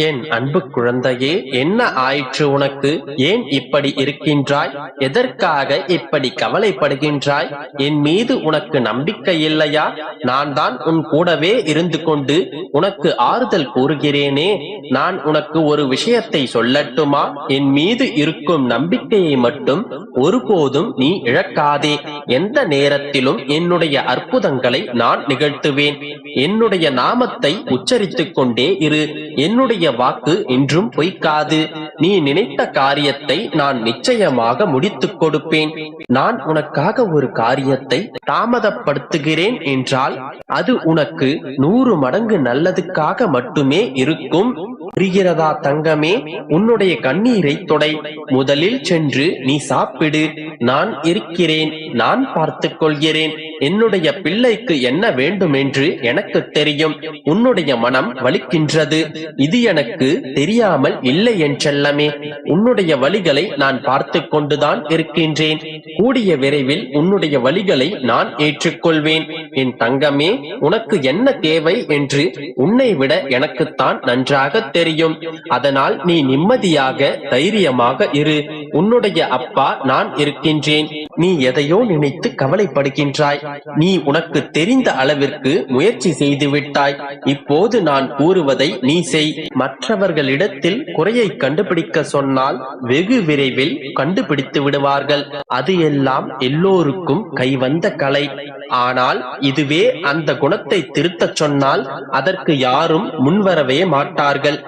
என் அன்பு குழந்தையே என்ன ஆயிற்று உனக்கு? ஏன் இப்படி இருக்கின்றாய்? எதற்காக இப்படி கவலைப்படுகின்றாய்? என் மீது உனக்கு நம்பிக்கை இல்லையா? நான் தான் உன் கூடவே இருந்து கொண்டு உனக்கு ஆறுதல் கூறுகிறேனே. நான் உனக்கு ஒரு விஷயத்தை சொல்லட்டுமா? என் மீது இருக்கும் நம்பிக்கையை மட்டும் ஒருபோதும் நீ இழக்காதே. எந்த நேரத்திலும் என்னுடைய அற்புதங்களை நான் நிகழ்த்துவேன். என்னுடைய நாமத்தை உச்சரித்துக் கொண்டே இரு. என்னுடைய வாக்கு என்றும் பொய்க்காது. நீ நினைத்த காரியத்தை நான் நிச்சயமாக முடித்துக் கொடுப்பேன். நான் உனக்காக ஒரு காரியத்தை தாமதப்படுத்துகிறேன் என்றால் அது உனக்கு நூறு மடங்கு நல்லதுக்காக மட்டுமே இருக்கும். புரிகிறதா தங்கமே? உன்னுடைய கண்ணீரை தொடை. முதலில் சென்று நீ சாப்பிடு. நான் இருக்கிறேன். நான் பார்த்துக் கொள்கிறேன். என்னுடைய பிள்ளைக்கு என்ன வேண்டும் என்று எனக்கு தெரியும். உன்னுடைய மனம் வலிக்கின்றது. இது எனக்கு தெரியாமல் இல்லை என் செல்லமே. உன்னுடைய வழிகளை நான் பார்த்து கொண்டுதான் இருக்கின்றேன். கூடிய விரைவில் உன்னுடைய வழிகளை நான் ஏற்றுக்கொள்வேன். என் தங்கமே உனக்கு என்ன தேவை என்று உன்னை விட எனக்குத்தான் நன்றாக தெரியும். அதனால் நீ நிம்மதியாக தைரியமாக இரு. உன்னுடைய அப்பா நான் இருக்கின்றேன். நீ எதையோ நினைத்து கவலைப்படுகின்றாய். நீ உனக்கு தெரிந்த அளவிற்கு முயற்சி செய்து விட்டாய் இப்போது நான் கூறுவதை நீ செய். மற்றவர்களிடத்தில் குறையை கண்டுபிடிக்க சொன்னால் வெகு விரைவில் கண்டுபிடித்து விடுவார்கள். அது எல்லாம் எல்லோருக்கும் கைவந்த கலை. ஆனால் இதுவே அந்த குணத்தை திருத்தச் சொன்னால் அதற்கு யாரும் முன்வரவே மாட்டார்கள்.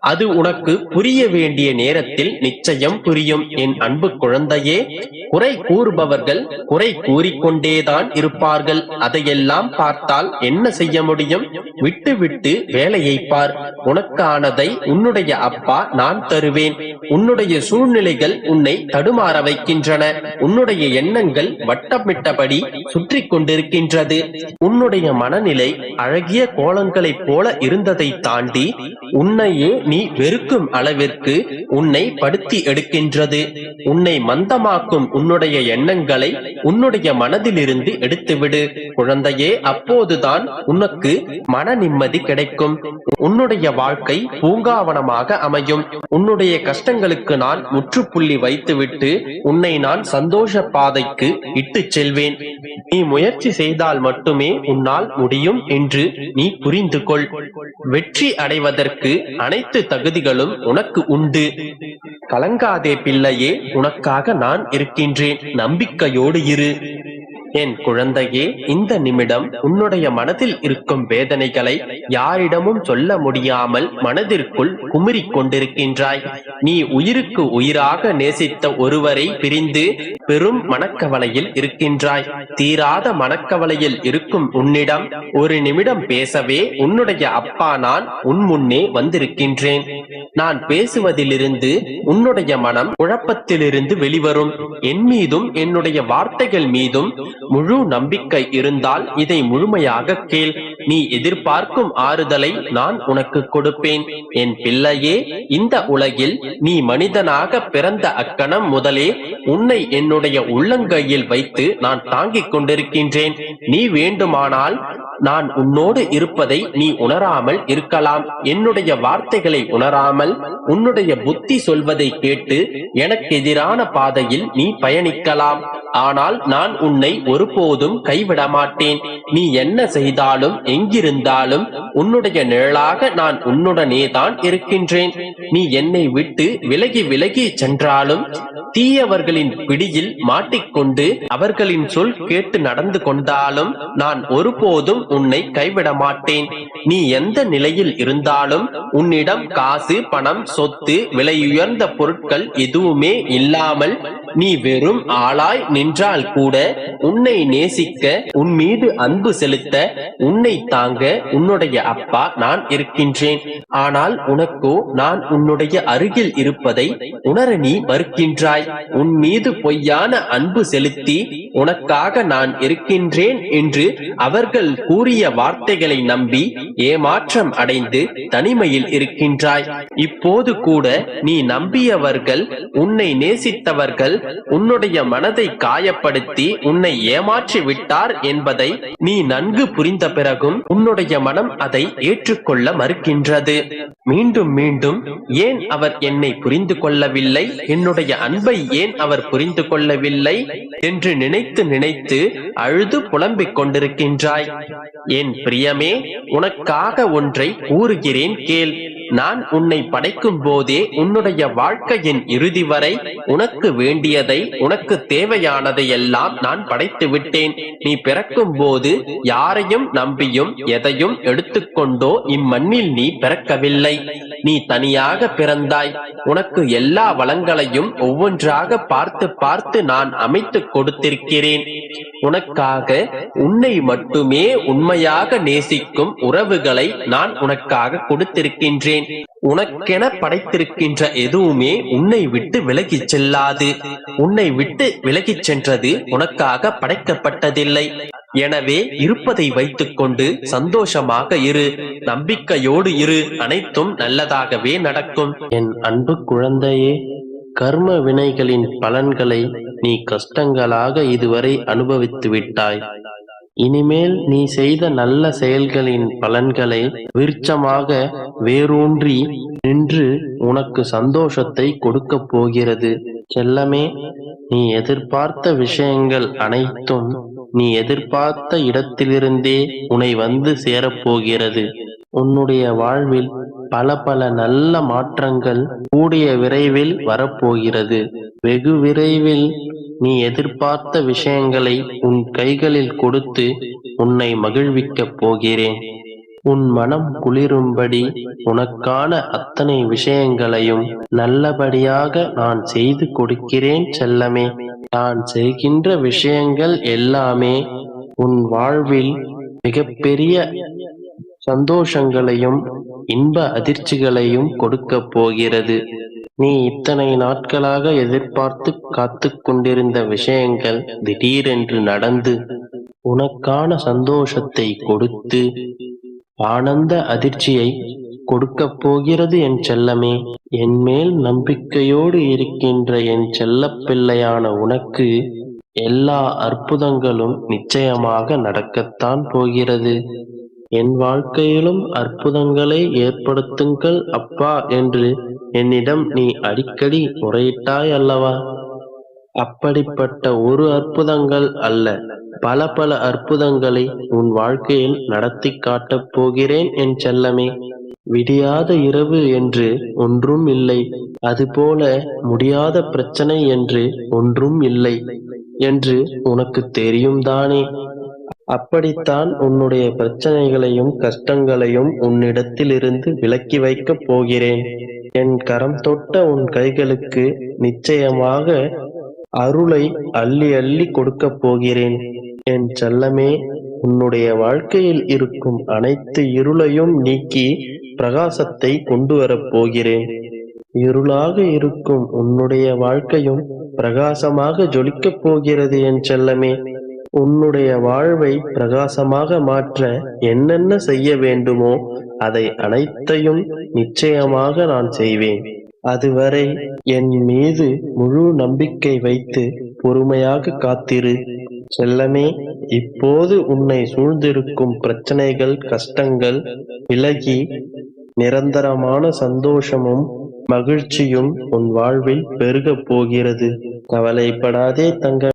அது உனக்கு புரிய வேண்டிய நேரத்தில் நிச்சயம் புரியும். என் அன்பு குழந்தையே குறை கூறுபவர்கள் குறை கூறிக்கொண்டேதான் இருப்பார்கள். அதையெல்லாம் பார்த்தால் என்ன செய்ய முடியும்? விட்டு விட்டு வேலையை பார். உனக்கானதை உன்னுடைய அப்பா நான் தருவேன். உன்னுடைய சூழ்நிலைகள் உன்னை தடுமாற வைக்கின்றன. உன்னுடைய எண்ணங்கள் வட்டமிட்டபடி சுற்றி கொண்டிருக்கின்றது. உன்னுடைய மனநிலை அழகிய கோலங்களைப் போல இருந்ததை தாண்டி உன்னையே நீ வெறுக்கும் அளவிற்கு உன்னை படுத்தி எடுக்கின்றது. உன்னை மந்தமாக்கும் உன்னுடைய எண்ணங்களை உன்னுடைய மனதிலிருந்து எடுத்துவிடு. குழந்தையே அப்போதுதான் உனக்கு மன நிம்மதி கிடைக்கும். உன்னுடைய வாழ்க்கை பூங்காவனமாக அமையும். உன்னுடைய கஷ்டங்களுக்கு நான் முற்றுப்புள்ளி வைத்துவிட்டு உன்னை நான் சந்தோஷ பாதைக்கு இட்டு செல்வேன். நீ முயற்சி செய்தால் மட்டுமே உன்னால் முடியும் என்று நீ புரிந்து கொள் வெற்றி அடைவதற்கு அனைத்து தகுதிகளும் உனக்கு உண்டு. கலங்காதே பிள்ளையே உனக்காக நான் இருக்கின்றேன். நம்பிக்கையோடு இரு. என் குழந்தையே இந்த நிமிடம் உன்னுடைய மனதில் இருக்கும் வேதனைகளை யாரிடமும் சொல்ல முடியாமல் மனதிற்குள் குமுறிக் கொண்டிருக்கின்றாய். நீ உயிருக்கு உயிராக நேசித்த ஒருவரை பிரிந்து பெரும் மனக்கவலையில் இருக்கின்றாய். தீராத மனக்கவலையில் இருக்கும் உன்னிடம் ஒரு நிமிடம் பேசவே உன்னுடைய அப்பா நான் உன் முன்னே வந்திருக்கின்றேன். நான் பேசுவதிலிருந்து உன்னுடைய மனம் குழப்பத்திலிருந்து வெளிவரும். என் மீதும் என்னுடைய வார்த்தைகள் மீதும் முழு நம்பிக்கை இருந்தால் இதை முழுமையாக கேள். நீ எதிர்பார்க்கும் ஆறுதலை நான் உனக்கு கொடுப்பேன். என் பிள்ளையே இந்த உலகில் நீ மனிதனாக பிறந்த அக்கணம் முதலே உன்னை என்னுடைய உள்ளங்கையில் வைத்து நான் தாங்கிக் கொண்டிருக்கின்றேன். நீ வேண்டுமானால் நான் உன்னோடு இருப்பதை நீ உணராமல் இருக்கலாம். என்னுடைய வார்த்தைகளை உணராமல் உன்னுடைய புத்தி சொல்வதை கேட்டு எனக்கு எதிரான பாதையில் நீ பயணிக்கலாம். ஆனால் நான் உன்னை ஒருபோதும் கைவிட மாட்டேன் நீ என்ன செய்தாலும் எங்கிருந்தாலும் உன்னுடைய நிழலாக நான் உன்னுடனே தான் இருக்கின்றேன். நீ என்னை விட்டு விலகி விலகி சென்றாலும் தீயவர்களின் பிடியில் மாட்டிக்கொண்டு அவர்களின் சொல் கேட்டு நடந்து கொண்டாலும் நான் ஒருபோதும் உன்னை கைவிட மாட்டேன் நீ எந்த நிலையில் இருந்தாலும் உன்னிடம் காசு பணம் சொத்து விலையுயர்ந்த பொருட்கள் எதுவுமே இல்லாமல் நீ வெறும் ஆளாய் நின்றால் கூட உன்னை நேசிக்க உன் மீது அன்பு செலுத்த உன்னை தாங்க உன்னுடைய அப்பா நான் இருக்கின்றேன். ஆனால் உனக்கோ நான் உன்னுடைய அருகில் இருப்பதை உணர நீ மறுக்கின்றாய். உன் மீது பொய்யான அன்பு செலுத்தி உனக்காக நான் இருக்கின்றேன் என்று அவர்கள் கூறிய வார்த்தைகளை நம்பி ஏமாற்றம் அடைந்து தனிமையில் இருக்கின்றாய். இப்போது கூட நீ நம்பியவர்கள் உன்னை நேசித்தவர்கள் உன்னுடைய மனதை காயப்படுத்தி உன்னை ஏமாற்றி விட்டார் என்பதை நீ நன்கு புரிந்த பிறகும் உன்னுடைய மனம் அதை ஏற்றுக்கொள்ள மறுக்கின்றது. மீண்டும் மீண்டும் ஏன் அவர் என்னை புரிந்து கொள்ளவில்லை? என்னுடைய அன்பை ஏன் அவர் புரிந்து கொள்ளவில்லை? என்று நினைத்து நினைத்து அழுது புலம்பிக் கொண்டிருக்கின்றாய். என் பிரியமே உனக்காக ஒன்றை கூறுகிறேன் கேள். நான் உன்னை படைக்கும் போதே உன்னுடைய வாழ்க்கையின் இறுதி வரை உனக்கு வேண்டியதை உனக்கு தேவையானதை எல்லாம் நான் படைத்து விட்டேன். நீ பிறக்கும் போது யாரையும் நம்பியும் எதையும் எடுத்துக்கொண்டோ இம்மண்ணில் நீ பிறக்கவில்லை. நீ தனியாக பிறந்தாய். உனக்கு எல்லா வளங்களையும் ஒவ்வொன்றாக பார்த்து பார்த்து நான் அமைத்து கொடுத்திருக்கிறேன். உனக்காக உன்னை மட்டுமே உண்மையாக நேசிக்கும் உறவுகளை நான் உனக்காக கொடுத்திருக்கின்றேன். உனக்கென படைத்திருக்கின்ற எதுவுமே உன்னை விட்டு விலகிச் செல்லாது. உன்னை விட்டு விலகிச் சென்றது உனக்காக படைக்கப்பட்டதில்லை. எனவே இருப்பதை வைத்துக்கொண்டு சந்தோஷமாக இரு நம்பிக்கையோடு இரு அனைத்தும் நல்லதாகவே நடக்கும். என் அன்பு குழந்தையே கர்ம வினைகளின் பலன்களை நீ கஷ்டங்களாக இதுவரை அனுபவித்து விட்டாய். இனிமேல் நீ செய்த நல்ல செயல்களின் பலன்களை விருட்சமாக வேரூன்றி நின்று உனக்கு சந்தோஷத்தை கொடுக்கப் போகிறது. செல்லமே நீ எதிர்பார்த்த விஷயங்கள் அனைத்தும் நீ எதிர்பார்த்த இடத்திலிருந்தே உன்னை வந்து சேரப்போகிறது. உன்னுடைய வாழ்வில் பல பல நல்ல மாற்றங்கள் கூடிய விரைவில் வரப்போகிறது. வெகு விரைவில் நீ எதிர்பார்த்த விஷயங்களை உன் கைகளில் கொடுத்து உன்னை மகிழ்விக்கப் போகிறேன். உன் மனம் குளிரும்படி உனக்கான அத்தனை விஷயங்களையும் நல்லபடியாக நான் செய்து கொடுக்கிறேன் செல்லமே. நான் செய்கின்ற விஷயங்கள் எல்லாமே உன் வாழ்வில் மிகப்பெரிய சந்தோஷங்களையும் இன்ப அதிர்ச்சிகளையும் கொடுக்கப் போகிறது. நீ இத்தனை நாட்களாக எதிர்பார்த்து காத்து கொண்டிருந்த விஷயங்கள் திடீரென்று நடந்து உனக்கான சந்தோஷத்தை கொடுத்து ஆனந்த அதிர்ச்சியை கொடுக்கப் போகிறது என் செல்லமே. என் மேல் நம்பிக்கையோடு இருக்கின்ற என் செல்ல பிள்ளையான உனக்கு எல்லா அற்புதங்களும் நிச்சயமாக நடக்கத்தான் போகிறது. என் வாழ்க்கையிலும் அற்புதங்களை ஏற்படுத்துங்கள் அப்பா என்று என்னிடம் நீ அடிக்கடி முறையிட்டாய் அல்லவா? அப்படிப்பட்ட ஒரு அற்புதங்கள் அல்ல. பல பல அற்புதங்களை உன் வாழ்க்கையில் நடத்தி காட்டப் போகிறேன் என் செல்லமே. விடியாத இரவு என்று ஒன்றும் இல்லை. அதுபோல முடியாத பிரச்சனை என்று ஒன்றும் இல்லை என்று உனக்கு தெரியும் தானே. அப்படித்தான் உன்னுடைய பிரச்சனைகளையும் கஷ்டங்களையும் உன்னிடத்திலிருந்து விலக்கி வைக்கப் போகிறேன். என் கரம் தொட்ட உன் கைகளுக்கு நிச்சயமாக அருளை அள்ளி அள்ளி கொடுக்கப் போகிறேன். என் செல்லமே உன்னுடைய வாழ்க்கையில் இருக்கும் அனைத்து இருளையும் நீக்கி பிரகாசத்தை கொண்டு வரப் போகிறேன். இருளாக இருக்கும் உன்னுடைய வாழ்க்கையும் பிரகாசமாக ஜொலிக்கப் போகிறது என் செல்லமே. உன்னுடைய வாழ்வை பிரகாசமாக மாற்ற என்னென்ன செய்ய வேண்டுமோ அதை அனைத்தையும் நிச்சயமாக நான் செய்வேன். அதுவரை என் மீது முழு நம்பிக்கை வைத்து பொறுமையாக காத்திரு. செல்லமே இப்போது உன்னை சூழ்ந்திருக்கும் பிரச்சனைகள் கஷ்டங்கள் விலகி நிரந்தரமான சந்தோஷமும் மகிழ்ச்சியும் உன் வாழ்வில் பெருகப் போகிறது. கவலைப்படாதே தங்க